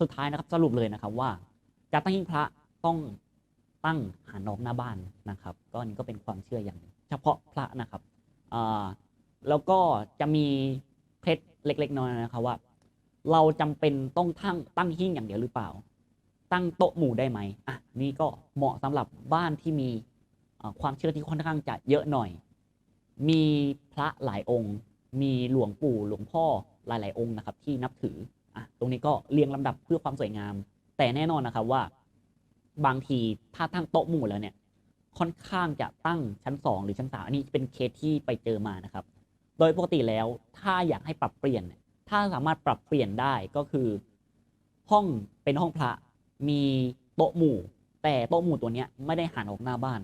สุดท้ายนะครับสรุปเลยนะครับว่าการตั้งหิ้งพระต้องตั้งหันออกหน้าบ้านนะครับ ก็นี้ก็เป็นความเชื่ออย่าง เฉพาะพระนะครับแล้วก็จะมีเคล็ดเล็ก ๆน้อยๆนะครับว่า เราจำเป็นต้องตั้งตั้งหิ้งอย่างเดียวหรือเปล่า ตั้งโต๊ะหมู่ได้ไหมอะนี่ก็เหมาะสำหรับบ้านที่มีความเชื่อที่ค่อนข้างจะเยอะหน่อย มีพระหลายองค์ มีหลวงปู่หลวงพ่อหลาย ๆ องค์นะครับ ที่นับถือ อะตรงนี้ก็เรียงลำดับเพื่อความสวยงาม แต่แน่นอนนะครับว่า บางทีถ้าตั้งโต๊ะหมู่แล้วเนี่ย ค่อนข้างจะตั้งชั้นสองหรือชั้นสามอันนี้เป็นเคสที่ไปเจอมานะครับ โดยปกติแล้วถ้าอยากให้ปรับเปลี่ยน ถ้าสามารถปรับเปลี่ยนได้ก็คือ ห้องเป็นห้องพระมีโต๊ะหมู่ แต่โต๊ะหมู่ตัวเนี้ยไม่ได้หันออกหน้าบ้าน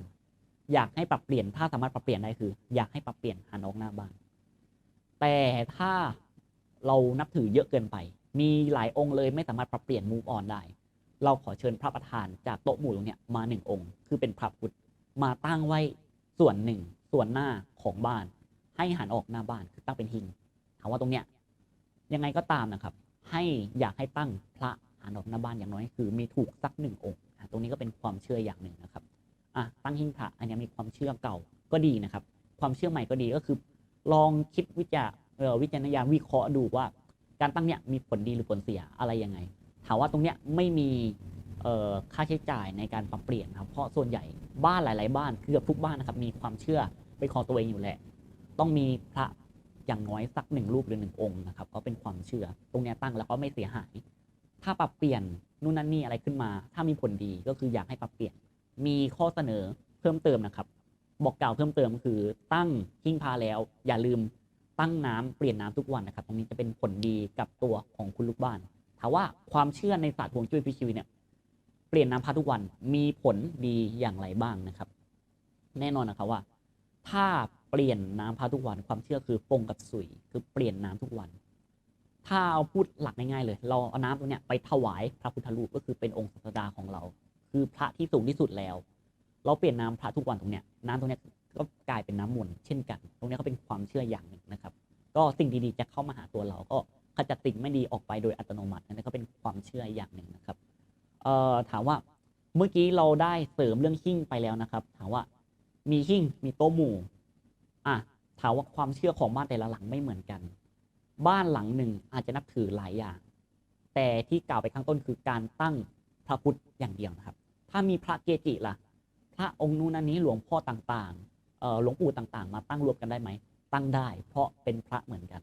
อยากให้ปรับเปลี่ยนถ้าสามารถปรับเปลี่ยนได้คือ อยากให้ปรับเปลี่ยนหันออกหน้าบ้าน แต่ถ้าเรานับถือเยอะเกินไป มีหลายองค์เลยไม่สามารถปรับเปลี่ยน move on ได้ เราขอเชิญพระประธานจากโต๊ะหมู่ตรงเนี้ยมาหนึ่งองค์ คือเป็นพระพุทธมาตั้งไว้ส่วนหนึ่ง ส่วนหน้าของบ้าน ให้หันออกหน้าบ้านคือตั้งเป็นหิงถามว่าตรงเนี้ยยังไงก็ตามนะครับ ให้อยากให้ตั้งพระหันออกหน้าบ้านอย่างน้อยคือ มีถูกสักหนึ่งองค์ตรงนี้ก็เป็นความเชื่ออย่างหนึ่งนะครับอะตั้งหิ้งพระอันนี้มีความเชื่อเก่าก็ดีนะครับ ความเชื่อใหม่ก็ดีก็คือ ลองคิดวิจารวิจารณญาณวิเคราะห์ดูว่า การตั้งเนี่ยมีผลดีหรือผลเสียอะไรยังไง ถามว่าตรงเนี้ยไม่มีค่าใช้จ่ายในการปรับเปลี่ยนครับ เพราะส่วนใหญ่บ้านหลาย ๆ บ้านเกือบทุกบ้านนะครับมีความเชื่อเป็นของตัวเองอยู่แหละ ต้องมีพระอย่างน้อยสักหนึ่งรูปหรือหนึ่งองค์นะครับก็เป็นความเชื่อ ตรงเนี้ยตั้งแล้วก็ไม่เสียหาย ถ้าปรับเปลี่ยนนู่นนั่นนี่อะไรขึ้นมา ถ้ามีผลดีก็คืออยากให้ปรับเปลี่ยน มีข้อเสนอเพิ่มเติมนะครับ บอกกล่าวเพิ่มเติมคือตั้งหิ้งพาแล้ว อย่าลืม ตั้งน้ำเปลี่ยนน้ำทุกวันนะครับ ตรงนี้จะเป็นผลดีกับตัวของคุณลูกบ้านถามว่าความเชื่อในศาสตร์ฮวงจุ้ยพิชิวเนี่ยเปลี่ยนน้ำพาทุกวันมีผลดีอย่างไรบ้างนะครับ แน่นอนนะครับว่า ถ้าเปลี่ยนน้ำพาทุกวัน ความเชื่อคือปงกับสุยคือเปลี่ยนน้ำทุกวัน ถ้าเอาพูดหลักง่ายๆเลย เราเอาน้ำตรงเนี้ยไปถวายพระพุทธรูปก็คือเป็นองค์ศาสดาของเรา คือพระที่สูงที่สุดแล้ว เราเปลี่ยนน้ำพระทุกวันตรงเนี้ยน้ำตรงเนี้ย ก็กลายเป็นน้ำมนต์เช่นกัน ตรงนี้ก็เป็นความเชื่ออย่างหนึ่งนะครับ ก็สิ่งดีๆจะเข้ามาหาตัวเราก็ขจัดสิ่งไม่ดีออกไปโดยอัตโนมัตินั่นก็เป็นความเชื่ออย่างหนึ่งนะครับเอ่อถามว่าเมื่อกี้เราได้เสริมเรื่องหิ้งไปแล้วนะครับ ถามว่ามีหิ้งมีโต๊ะหมู่อะถามว่าความเชื่อของบ้านแต่ละหลังไม่เหมือนกัน บ้านหลังหนึ่งอาจจะนับถือหลายอย่าง แต่ที่กล่าวไปข้างต้นคือการตั้งพระพุทธอย่างเดียวนะครับ ถ้ามีพระเกจิล่ะ พระองค์นู้นอันนี้หลวงพ่อต่างๆ หลวงปู่ต่างๆ มาตั้งรวมกันได้ไหม ตั้งได้ เพราะเป็นพระเหมือนกัน